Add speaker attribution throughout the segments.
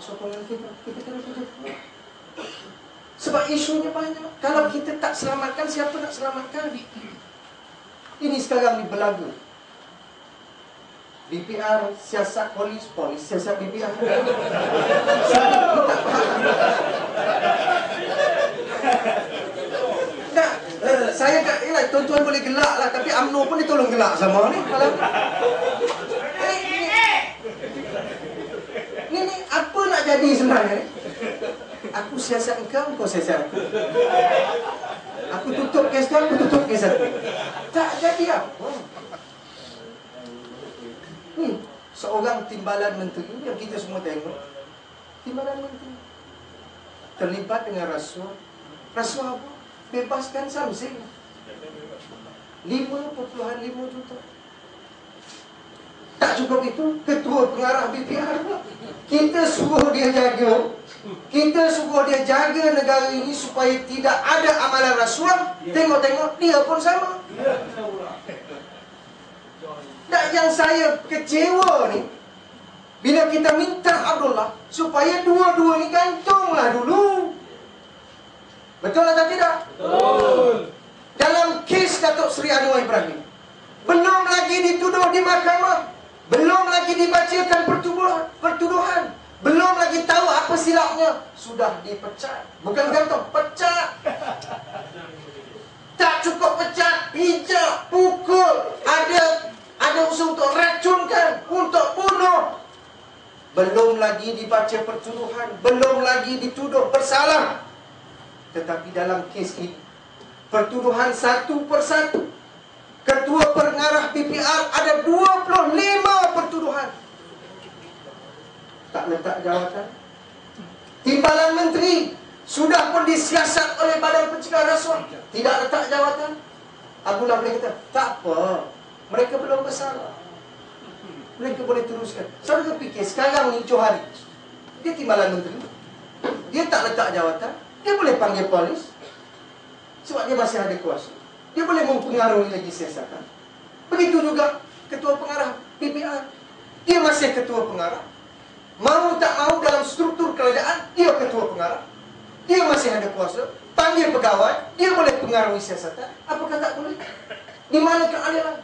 Speaker 1: sokongan kita. Kita kena kuat. Sebab isunya banyak. Kalau kita tak selamatkan, siapa nak selamatkan? Ini sekarang ni belaga. BPR siasat polis, polis siasat BPR. Saya tak faham. Uh, saya tak, yalah, tuan-tuan boleh gelak lah. Tapi UMNO pun dia tolong gelak sama ni. Kalau ni, ni, ni, ni, apa nak jadi sebenarnya? Aku siasat engkau, kau siasat aku. Aku tutup kes kau, aku tutup kes aku. Tak jadi apa. Hmm, seorang timbalan menteri yang kita semua tengok. Timbalan menteri. Terlibat dengan rasuah. Rasuah apa? Bebaskan Samsing. 5.5 juta. Tak cukup itu, ketua pengarah BPR pula. Kita suruh dia jaga. Kita suruh dia jaga negara ini supaya tidak ada amalan rasuah. Tengok-tengok, dia pun sama. Dan yang saya kecewa ni, bila kita minta Abdullah, supaya dua-dua ni gantunglah dulu. Betul atau tidak? Betul. Dalam kes Datuk Seri Anwar Ibrahim, belum lagi dituduh di mahkamah. Belum lagi dibacakan pertuduhan, pertuduhan. Belum lagi tahu apa silapnya. Sudah dipecat. Bukan gantung, pecat. Tak cukup pecat, pijak, pukul. Ada ada usaha untuk racunkan, untuk bunuh. Belum lagi dibaca pertuduhan. Belum lagi dituduh bersalah. Tetapi dalam kes ini, pertuduhan satu persatu Ketua pengarah BPR ada 25 pertuduhan. Tak letak jawatan. Timbalan menteri sudah pun disiasat oleh Badan Pencegahan Rasuah. Tidak letak jawatan. Abdullah boleh kata, tak apa. Mereka belum bersalah. Mereka boleh teruskan. Saudara fikir, sekarang ni Johari. Dia timbalan menteri. Dia tak letak jawatan. Dia boleh panggil polis. Sebab dia masih ada kuasa. Dia boleh mempengaruhi lagi siasatan. Begitu juga ketua pengarah PPR. Dia masih ketua pengarah. Mau tak mau dalam struktur kerajaan, dia ketua pengarah. Dia masih ada kuasa. Panggil pegawai, dia boleh pengaruhi siasatan. Apakah tak boleh? Di mana keadilan?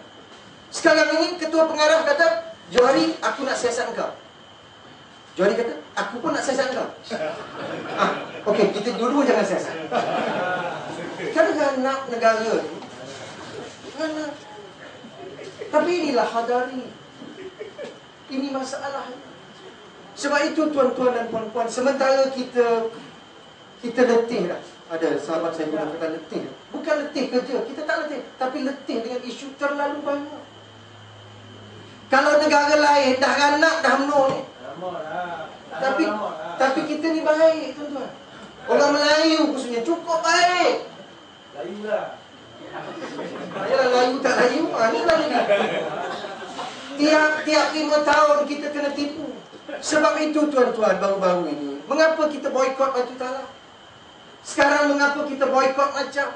Speaker 1: Sekarang ini ketua pengarah kata, Johari, aku nak siasat engkau. Johari kata, aku pun nak siasat engkau. ah, Okey, kita dua-dua jangan siasat. Kan nak negara ni. Tapi inilah hadari. Ini masalah. Sebab itu tuan-tuan dan puan-puan Sementara kita Kita letih dah Ada sahabat saya pun kata letih. Bukan letih kerja Kita tak letih. Tapi letih dengan isu terlalu banyak. Kalau negara lain Dah ranak dah menol ni. Tapi Tapi kita ni baik tuan-tuan. Orang Melayu khususnya cukup baik Layu lah. Ayalah layu tak layu, mana ah, lagi? Tiap-tiap lima tahun kita kena tipu. Sebab itu tuan-tuan baru-baru ini. Mengapa kita boykot Batu Tala? Sekarang mengapa kita boykot macam?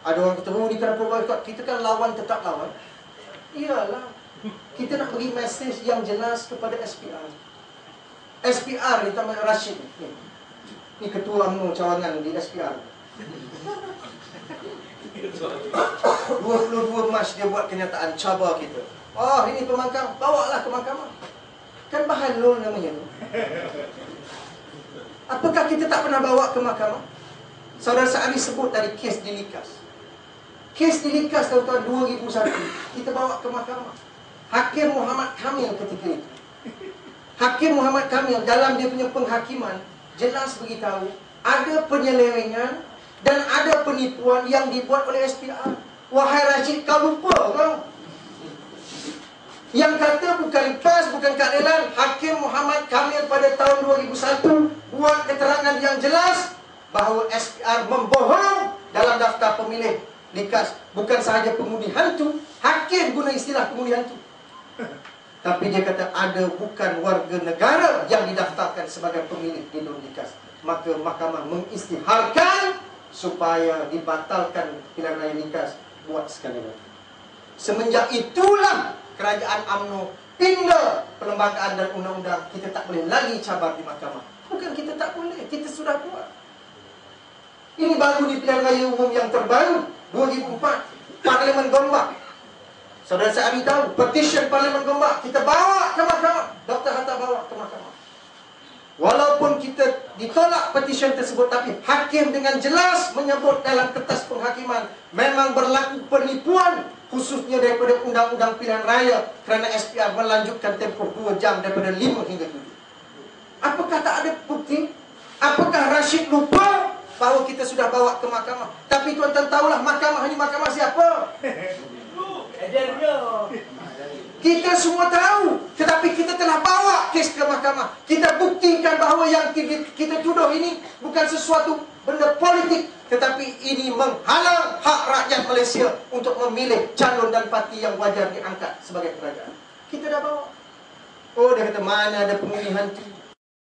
Speaker 1: Ada orang kata, oh ni kenapa boykot? Kita kan lawan tetap lawan. Iyalah. Kita nak beri mesej yang jelas kepada SPR. SPR ni Taman Rashid. Ni, ni ketua UMNO cawangan di SPR. 22 Mac dia buat kenyataan cabar kita. Oh, ini pemangkang, bawalah ke mahkamah. Kan bahalul namanya tu. Apakah kita tak pernah bawa ke mahkamah? Saudara Sa'ali sebut tadi kes dilikas. Kes dilikas tahun 2001. Kita bawa ke mahkamah. Hakim Muhammad Kamil ketika itu. Hakim Muhammad Kamil dalam dia punya penghakiman jelas beritahu ada penyelewengan dan ada penipuan yang dibuat oleh SPR. Wahai Rashid, kau lupa kau? Yang kata bukan PAS, bukan keadilan, Hakim Muhammad Kamil pada tahun 2001 buat keterangan yang jelas bahawa SPR membohong dalam daftar pemilih Likas. Bukan sahaja pemudi hantu, Hakim guna istilah pemudi hantu. Tapi dia kata ada bukan warga negara yang didaftarkan sebagai pemilih di Likas. Maka mahkamah mengistiharkan supaya dibatalkan pilihan raya Nikas buat sekali lagi. Semenjak itulah kerajaan AMNO pindah perlembagaan dan undang-undang kita tak boleh lagi cabar di mahkamah. Bukan kita tak boleh, kita sudah buat. Ini baru di pilihan raya umum yang terbaru 2004 Parlimen Gombak. Saudara saya tahu petition Parlimen Gombak kita bawa ke mahkamah. Doktor hantar bawa ke mahkamah. Walaupun kita ditolak petition tersebut tapi hakim dengan jelas menyebut dalam kertas penghakiman memang berlaku penipuan khususnya daripada undang-undang pilihan raya kerana SPR melanjutkan tempoh 2 jam daripada 5 hingga 7. Apakah tak ada bukti? Apakah Rashid lupa bahawa kita sudah bawa ke mahkamah? Tapi tuan-tuan tahulah mahkamah ini mahkamah siapa? Kita semua tahu Tetapi kita telah bawa kes ke mahkamah Kita buktikan bahawa yang kita tuduh ini Bukan sesuatu benda politik tetapi ini menghalang hak rakyat Malaysia untuk memilih calon dan parti yang wajar diangkat sebagai kerajaan. Kita dah bawa. Oh, dia kata mana ada pemilihan tu.